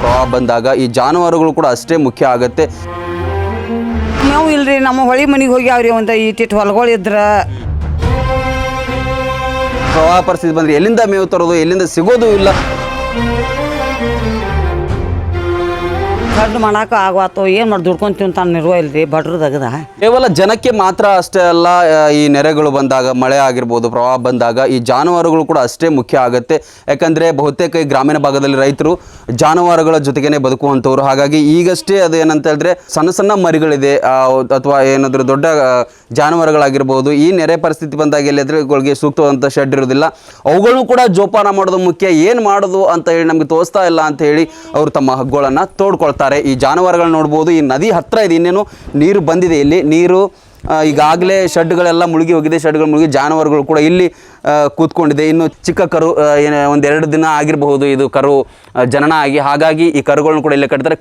ಪ್ರವಾಹ ಬಂದಾಗ ಈ ಜಾನುವಾರುಗಳು ಕೂಡ ಅಷ್ಟೇ ಮುಖ್ಯ ಆಗುತ್ತೆ. ನಾವು ಇಲ್ರಿ ನಮ್ಮ ಹೊಳಿ ಮನೆಗೆ ಹೋಗ್ಯಾವ್ರಿ ಒಂದು ಇಟ್ಟಿಟ್ಟು ಹೊಲಗಳು ಇದ್ರ. ಪ್ರವಾಹ ಪರಿಸ್ಥಿತಿ ಬಂದರೆ ಎಲ್ಲಿಂದ ಮೇವು ತರೋದು ಎಲ್ಲಿಂದ ಸಿಗೋದು ಇಲ್ಲ. ಕಡ್ಡು ಮಾಡಕ್ಕೆ ಆಗವಾತು ಏನು ಮಾಡಿ ದುಡ್ಕೊಂತೀವಿ ಅಂತ ನಿರ್ವ ಇಲ್ರಿ ಬಡ್ರು ದಗದ. ಕೇವಲ ಜನಕ್ಕೆ ಮಾತ್ರ ಅಷ್ಟೇ ಅಲ್ಲ ಈ ನೆರೆಗಳು ಬಂದಾಗ ಮಳೆ ಆಗಿರ್ಬೋದು ಪ್ರವಾಹ ಬಂದಾಗ ಈ ಜಾನುವಾರುಗಳು ಕೂಡ ಅಷ್ಟೇ ಮುಖ್ಯ ಆಗುತ್ತೆ. ಯಾಕಂದರೆ ಬಹುತೇಕ ಈ ಗ್ರಾಮೀಣ ಭಾಗದಲ್ಲಿ ರೈತರು ಜಾನುವಾರುಗಳ ಜೊತೆಗೇನೆ ಬದುಕುವಂಥವ್ರು. ಹಾಗಾಗಿ ಈಗಷ್ಟೇ ಅದು ಏನಂತ ಹೇಳಿದ್ರೆ ಸಣ್ಣ ಸಣ್ಣ ಮರಿಗಳಿದೆ. ಅಥವಾ ಏನಾದರೂ ದೊಡ್ಡ ಜಾನುವಾರುಗಳಾಗಿರ್ಬೋದು. ಈ ನೆರೆ ಪರಿಸ್ಥಿತಿ ಬಂದಾಗ ಎಲ್ಲಿದ್ರೆ ಇವುಗಳಿಗೆ ಸೂಕ್ತವಾದಂಥ ಶೆಡ್ ಇರೋದಿಲ್ಲ ಅವುಗಳನ್ನು ಕೂಡ ಜೋಪಾನ ಮಾಡೋದು ಮುಖ್ಯ. ಏನು ಮಾಡೋದು ಅಂತ ಹೇಳಿ ನಮಗೆ ತೋರಿಸ್ತಾ ಇಲ್ಲ ಅಂತ ಹೇಳಿ ಅವರು ತಮ್ಮ ಹಗ್ಗುಗಳನ್ನು ತೋಡ್ಕೊಳ್ತಾರೆ. ಈ ಜಾನುವಾರುಗಳನ್ನ ನೋಡ್ಬೋದು. ಈ ನದಿ ಹತ್ತಿರ ಇದೆ. ಇನ್ನೇನು ನೀರು ಬಂದಿದೆ ಇಲ್ಲಿ. ನೀರು ಈಗಾಗಲೇ ಶೆಡ್ಗಳೆಲ್ಲ ಮುಳುಗಿ ಹೋಗಿದೆ. ಶೆಡ್ಗಳು ಮುಳುಗಿ, ಜಾನುವಾರುಗಳು ಕೂಡ ಇಲ್ಲಿ ಕೂತ್ಕೊಂಡಿದೆ. ಇನ್ನು ಚಿಕ್ಕ ಕರು ಒಂದೆರಡು ದಿನ ಆಗಿರಬಹುದು ಇದು ಕರು ಜನನ ಆಗಿ. ಹಾಗಾಗಿ ಈ ಕರುಗಳನ್ನು ಕೂಡ ಇಲ್ಲೇ ಕಟ್ತಾರೆ.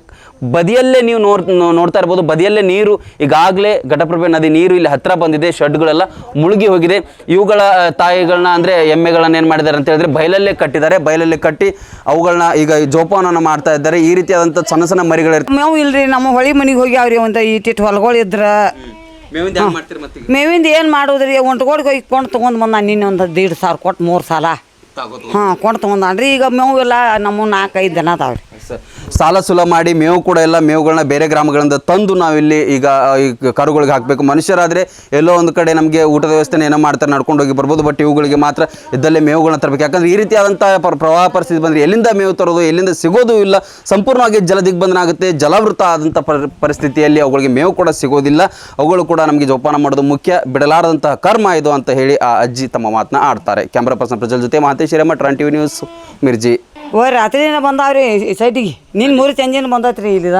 ಬದಿಯಲ್ಲೇ ನೀವು ನೋಡ್ ನೋಡ್ತಾ ಇರ್ಬೋದು. ಬದಿಯಲ್ಲೇ ನೀರು, ಈಗಾಗಲೇ ಘಟಪ್ರಭೆ ನದಿ ನೀರು ಇಲ್ಲಿ ಹತ್ತಿರ ಬಂದಿದೆ. ಶೆಡ್ಗಳೆಲ್ಲ ಮುಳುಗಿ ಹೋಗಿದೆ. ಇವುಗಳ ತಾಯಿಗಳನ್ನ ಅಂದರೆ ಎಮ್ಮೆಗಳನ್ನ ಏನು ಮಾಡಿದ್ದಾರೆ ಅಂತ ಹೇಳಿದ್ರೆ ಬಯಲಲ್ಲೇ ಕಟ್ಟಿದ್ದಾರೆ. ಬಯಲಲ್ಲೇ ಕಟ್ಟಿ ಅವುಗಳನ್ನ ಈಗ ಜೋಪಾನವನ್ನು ಮಾಡ್ತಾ ಇದ್ದಾರೆ. ಈ ರೀತಿಯಾದಂಥ ಸಣ್ಣ ಸಣ್ಣ ಮರಿಗಳಿರ್ತವೆ ನಾವು ಇಲ್ರಿ, ನಮ್ಮ ಹೊಳಿ ಮನೆಗೆ ಹೋಗಿ ಅವ್ರಿ ಒಂದು ಇಟ್ಟಿಟ್ಟು ಹೊಲಗಳು ಇದ್ರ ಮಾಡ್ತೀರಿ ಮತ್ತೆ ಮೇವಿಂದ ಏನು ಮಾಡೋದ್ರಿ? ಒಂಟ್ಗೋಡ್ಗೆ ಹೋಗಿ ಕೊಂಡು ತೊಗೊಂಡು ಬಂದ ನಿನ್ನೆ ಒಂದು ದೀಡ್ ಸಾವಿರ ಕೊಟ್ಟು ಮೂರು ಸಾಲ. ಹಾಂ ಕೊಂಡು ತೊಗೊಂಡ್ರಿ ಈಗ ಮೇವು ಎಲ್ಲ ನಮ್ಮ ನಾಲ್ಕೈದು ದನ ಅದಾವ್ರಿ. ಸಾಲ ಸುಲ ಮಾಡಿ ಮೇವು ಕೂಡ ಎಲ್ಲ ಮೇವುಗಳನ್ನ ಬೇರೆ ಗ್ರಾಮಗಳಿಂದ ತಂದು ನಾವಿಲ್ಲಿ ಈಗ ಈ ಕರುಗಳಿಗೆ ಹಾಕಬೇಕು. ಮನುಷ್ಯರಾದರೆ ಎಲ್ಲೋ ಒಂದು ಕಡೆ ನಮಗೆ ಊಟದ ವ್ಯವಸ್ಥೆನ ಏನೋ ಮಾಡ್ತಾರೆ, ನಡ್ಕೊಂಡು ಹೋಗಿ ಬರ್ಬೋದು. ಬಟ್ ಇವುಗಳಿಗೆ ಮಾತ್ರ ಇದ್ದಲ್ಲೇ ಮೇವುಗಳನ್ನ ತರಬೇಕು. ಯಾಕಂದರೆ ಈ ರೀತಿಯಾದಂಥ ಪ್ರ- ಪ್ರವಾಹ ಪರಿಸ್ಥಿತಿ ಬಂದರೆ ಎಲ್ಲಿಂದ ಮೇವು ತರೋದು, ಎಲ್ಲಿಂದ ಸಿಗೋದು ಇಲ್ಲ, ಸಂಪೂರ್ಣವಾಗಿ ಜಲ ದಿಗ್ಬಂಧನ ಆಗುತ್ತೆ ಜಲವೃತ ಆದಂಥ ಪರಿ- ಪರಿಸ್ಥಿತಿಯಲ್ಲಿ ಅವುಗಳಿಗೆ ಮೇವು ಕೂಡ ಸಿಗೋದಿಲ್ಲ. ಅವುಗಳು ಕೂಡ ನಮಗೆ ಜೋಪಾನ ಮಾಡೋದು ಮುಖ್ಯ. ಬಿಡಲಾರದಂತಹ ಕರ್ಮ ಇದು ಅಂತ ಹೇಳಿ ಆ ಅಜ್ಜಿ ತಮ್ಮ ಮಾತನ್ನ ಆಡ್ತಾರೆ. ಕ್ಯಾಮ್ರಾ ಪರ್ಸನ್ ಪ್ರಜಲ್ ಜೊತೆ ಮಾತೆ Hiremath run TV news Mirji ಓ ರಾತ್ರಿನ ಬಂದಾವ್ರಿ ಈ ಸೈಟಿಗೆ? ನಿನ್ನ ಮೂರು ಚಂಜಿನ ಬಂದತ್ರಿ ಇಲ್ಲಿದ.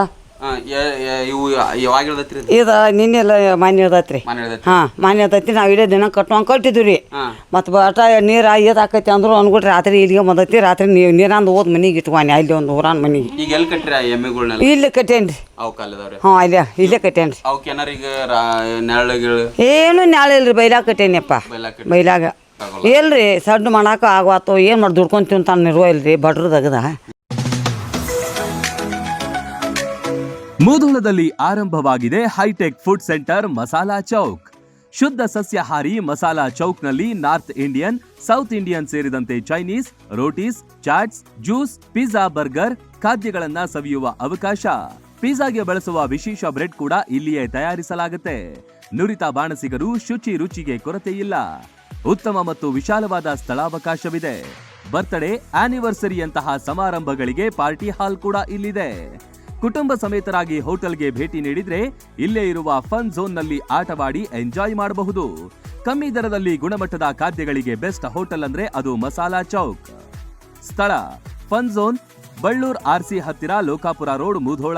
ಇವು ಯಾವಾಗಿರ್ತೈತ್ರಿ ಇದು? ನಿನ್ನೆಲ್ಲ ಮಾನ್ಯ ಇರ್ತೈತ್ರಿ ಮನೆ. ಹಾಂ ಮಾನ್ಯ ಇರ್ತೈತಿ ನಾವು ಇಡೇ ದಿನ ಕಟ್ಟುವಂಗೆ ಕಟ್ಟಿದ್ವಿ ರೀ ಹಾಂ. ಮತ್ತು ಬಟ ನೀರು ಏದು ಆಕೈತಿ ಅಂದ್ರು ಅನ್ಬಿಟ್ಟು ರಾತ್ರಿ ಇಲ್ಲಿಗೆ ಬಂದೈತಿ. ರಾತ್ರಿ ನೀವು ನೀರಂದು ಹೋದ್ ಮನೆಗೆ ಇಟ್ಕೊನಿ ಅಲ್ಲಿ ಒಂದು ಊರಾನ್ ಮನೆಗೆ. ಈಗ ಎಲ್ಲಿ ಕಟ್ಟ್ರಿ ಆ ಎಮ್ಮೆಗಳ್ನೆಲ್ಲ? ಇಲ್ಲಿ ಕಟ್ಟೇನ್ರಿ. ಅವು ಕಾಲದವ್ರಿ. ಹಾಂ ಇಲ್ಲೇ ಇಲ್ಲೇ ಕಟ್ಟೇನ್ರಿ. ಅವಕ್ಕೆ ಏನಾರ ಈಗ ನೆರಳುಗಳು ಏನು ನಾಳೆ ಇಲ್ರಿ ಬೈಲಾಗ ಕಟ್ಟೇನಪ್ಪ ಬೈಲಾಗ್ ಬೈಲಾಗ. ಇಲ್ರಿ ಸಣ್ಣ ಮಾಡಾಕ ಆಗವಾತು ಏನು ಮಾಡಿ ದುಡ್ಕೊಂತೀವಿ ಅಂತ ನಿರ್ವ ಇಲ್ರಿ ಬಡ್ರು ದಗದ ಮುಧೋಳದಲ್ಲಿ ಆರಂಭವಾಗಿದೆ hitech food centre Masala Chowk. ಶುದ್ಧ ಸಸ್ಯಾಹಾರಿ ಮಸಾಲಾ ಚೌಕ್ನಲ್ಲಿ ನಾರ್ತ್ ಇಂಡಿಯನ್ ಸೌತ್ ಇಂಡಿಯನ್ ಸೇರಿದಂತೆ Chinese rotis chaats juice pizza burger ಖಾದ್ಯಗಳನ್ನ ಸವಿಯುವ ಅವಕಾಶ. ಪಿಜ್ಜಾಗೆ ಬಳಸುವ ವಿಶೇಷ ಬ್ರೆಡ್ ಕೂಡ ಇಲ್ಲಿಯೇ ತಯಾರಿಸಲಾಗುತ್ತೆ. ನುರಿತ ಬಾಣಸಿಗರು ಶುಚಿ ರುಚಿಗೆ ಕೊರತೆಯಿಲ್ಲ. ಇಲ್ಲ ಉತ್ತಮ ಮತ್ತು ವಿಶಾಲವಾದ ಸ್ಥಳಾವಕಾಶವಿದೆ. ಬರ್ತ್ಡೇ ಆನಿವರ್ಸರಿಯಂತಹ ಸಮಾರಂಭಗಳಿಗೆ ಪಾರ್ಟಿ ಹಾಲ್ ಕೂಡ ಇಲ್ಲಿದೆ. ಕುಟುಂಬ ಸಮೇತರಾಗಿ ಹೋಟೆಲ್ಗೆ ಭೇಟಿ ನೀಡಿದ್ರೆ ಇಲ್ಲೇ ಇರುವ ಫನ್ ಝೋನ್ನಲ್ಲಿ ಆಟವಾಡಿ ಎಂಜಾಯ್ ಮಾಡಬಹುದು. ಕಮ್ಮಿ ದರದಲ್ಲಿ ಗುಣಮಟ್ಟದ ಖಾದ್ಯಗಳಿಗೆ ಬೆಸ್ಟ್ ಹೋಟೆಲ್ ಅಂದ್ರೆ ಅದು ಮಸಾಲಾ ಚೌಕ್. ಸ್ಥಳ, ಫನ್ ಝೋನ್, ಬಳ್ಳೂರ್ ಆರ್ಸಿ ಹತ್ತಿರ Lokapur road, Mudhol.